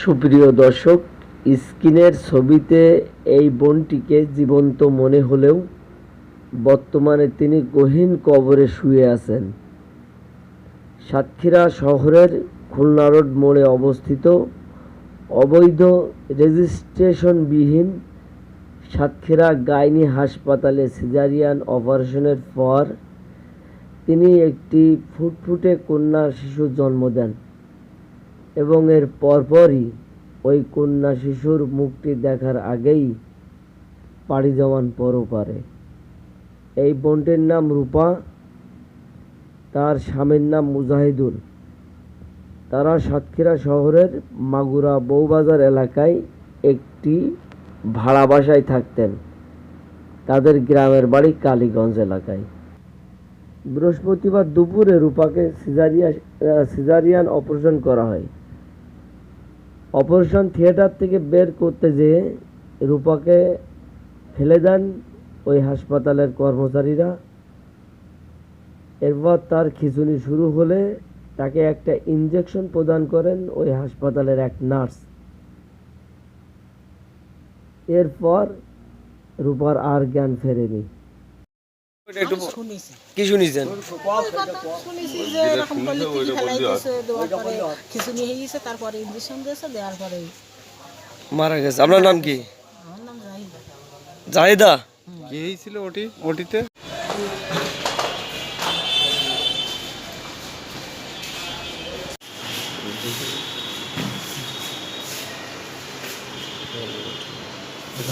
সুপ্রিয় দর্শক, স্ক্রিনের ছবিতে এই বোনটিকে জীবন্ত মনে হলেও বর্তমানে তিনি গহীন কবরে শুয়ে আছেন। সাতক্ষীরা শহরের খুলনা রোড মোড়ে অবস্থিত অবৈধ রেজিস্ট্রেশনবিহীন সাতক্ষীরা গাইনি হাসপাতালে সিজারিয়ান অপারেশনের পর তিনি একটি ফুটফুটে কন্যা শিশুর জন্ম দেন। এবং এর পরপরই ওই কন্যা শিশুর মুখটি দেখার আগেই পাড়ি জমান পরপারে। এই বোনটির নাম রূপা, তার স্বামীর নাম মুজাহিদুল। তারা সাতক্ষীরা শহরের মাগুরা বউবাজার এলাকায় একটি ভাড়া বাসায় থাকতেন। তাদের গ্রামের বাড়ি কালীগঞ্জ এলাকায়। বৃহস্পতিবার দুপুরে রূপাকে সিজারিয়া, সিজারিয়ান অপারেশন করা হয়। অপারেশন থিয়েটার থেকে বের করতে যেয়ে রূপাকে ফেলে দেন ওই হাসপাতালের কর্মচারীরা। এরপর তার খিঁচুনি শুরু হলে তাকে একটা ইঞ্জেকশন প্রদান করেন ওই হাসপাতালের এক নার্স। এরপর রূপার আর জ্ঞান ফেরেনি। কি শুনিছেন? মারা গেছে। আপনার নাম কি? জাহিদ। কি ওটি? ওটিতে?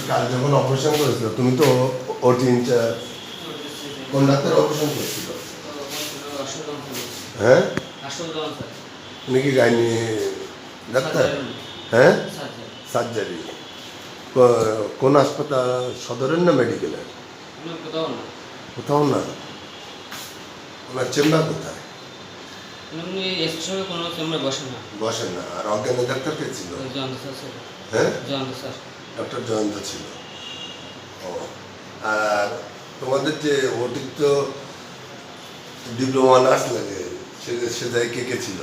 কাল যখন অপারেশন করেছিল তুমি তো ওটি ইনচার্জ কোন ডাক্তার অপারেশন করেছিল? হ্যাঁ? তুমি কি গাইনি ডাক্তার? হ্যাঁ? সার্জারি। কোন হাসপাতাল সদরের না মেডিকেলের কোথাও না। ওনার চেম্বার কোথায়? বসেন না। আর অজ্ঞানী ডাক্তার কে ছিল? জয়ন্ত হ্যাঁ ডক্টর জয়ন্ত ছিল। ও। আর তোমাদের যে ওটির তো ডিপ্লোমা নার্স লাগে সে যায় কে কে ছিল?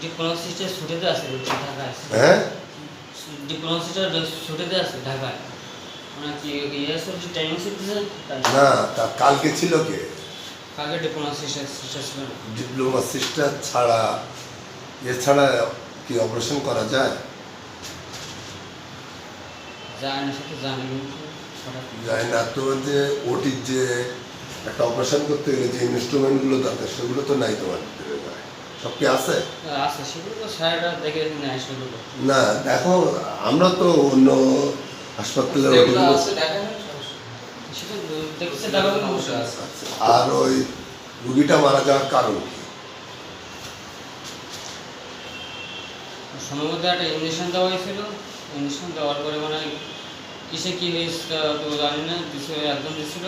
ডিপ্লোমা সিস্টার ছুটিতে আছে ঢাকায়। হ্যাঁ? ডিপ্লোমা সিস্টার ছুটিতে আছে ঢাকায়। ইয়ে না তা কালকে ছিল কে? কালকে ডিপ্লোমা সিস্টার সিস্টার ছিল ডিপ্লোমা সিস্টার ছাড়া এছাড়া কি অপারেশন করা যায়? জানি কিন্তু হঠাৎ যায় না তো যে ওটির যে একটা অপারেশন করতে গেলে যে ইনস্ট্রুমেন্টগুলো দরকার সেগুলো তো নাই তোমার সব কি আছে? সেগুলো না দেখো আমরা তো অন্য আছে আর ওই রুগীটা মারা যাওয়ার কারণ কি? সম্ভবত একটা ইঞ্জেকশন দেওয়া হয়েছিল। ইঞ্জেকশন দেওয়ার পরে মানে কিসে কি হয়েছে তা তো জানি না দিছে একদম দিছিল।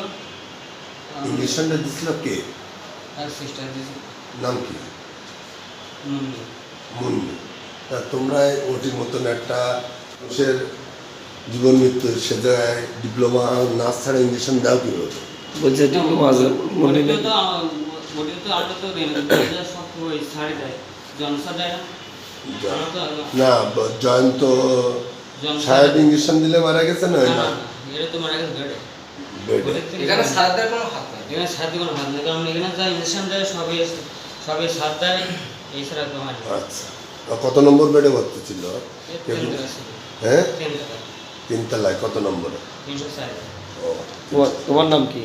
ইঞ্জেকশনটা দিছিল কে? আর সিস্টার দিছে। নাম কি? মুন্নি মুন্নি তা তোমরা ওটির মতন একটা মানুষের জীবন মৃত্যু সে জায়গায় ডিপ্লোমা নার্স ছাড়া ইঞ্জেকশন দাও কীভাবে বলছে ডিপ্লোমা আছে মনে তো বডিতে তো আমরা তো সব ওই ছাড়ে দেয় জনসা দেয় না। জয়ন্ত সাহেব ইঞ্জেকশন দিলে মারা গেছে না? না এটা তো মারা গেছে বেডে। এখানে সারদের কোনো হাত নাই। এখানে সারদের কোনো হাত নেই কারণ এখানে যা ইঞ্জেকশন দেয় সবই সবই সার এই ছাড়া তো হয় আচ্ছা। কত নম্বর বেডে ভর্তি ছিল? হ্যাঁ? তিনতলায় কত নম্বরে? ও তোমার তোমার নাম কি?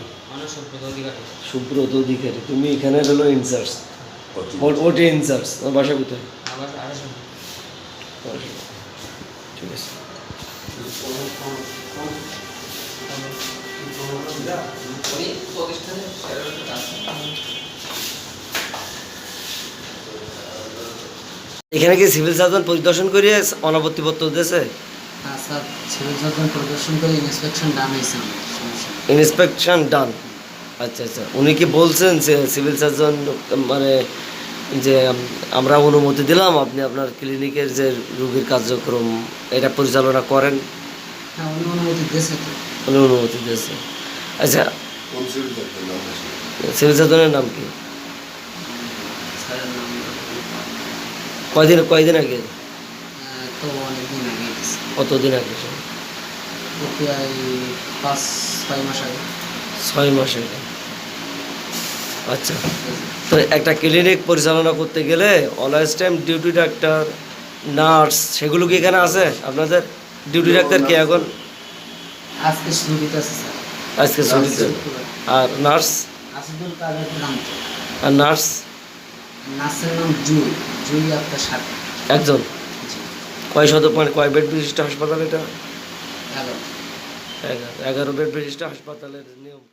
সুব্রত অধিকারী। তুমি এখানে হলো ইনচার্জ ওটি। ওটি ইনচার্জ তোমার বাসা কোথায়? আবার ঠিক আছে। এখানে কি সিভিল সার্জন পরিদর্শন দিয়েছে? হ্যাঁ করে ইন্সপেকশন ডান হয়েছে আমার ইন্সপেকশন ডান আচ্ছা আচ্ছা। উনি কি বলছেন যে সিভিল সার্জন মানে যে আমরা অনুমতি দিলাম আপনি আপনার ক্লিনিকের যে রোগীর কার্যক্রম এটা পরিচালনা করেন। হ্যাঁ উনি অনুমতি দিয়েছে অনুমতি দিয়েছে। আচ্ছা কোন নাম কি? কয়দিন কয়দিন আগে? কতদিন আগে? ছয় মাস আগে। ছয় মাস আগে। আচ্ছা। তো একটা ক্লিনিক পরিচালনা করতে গেলে অলওয়েজ টাইম ডিউটি ডাক্তার নার্স সেগুলো কি এখানে আছে আপনাদের? ডিউটি ডাক্তার কি এখন? আজকে ছুটিতে আছে আজকে ছুটিতে। আর নার্স? আসিদুল কাদের আর নার্স? নার্সের নাম জুই। জুই আক্তার সাথে একজন? কয় শত মানে কয় বেড বিশিষ্ট হাসপাতাল এটা? এগারো। এগারো। বেড বিশিষ্ট হাসপাতালের নিয়ম?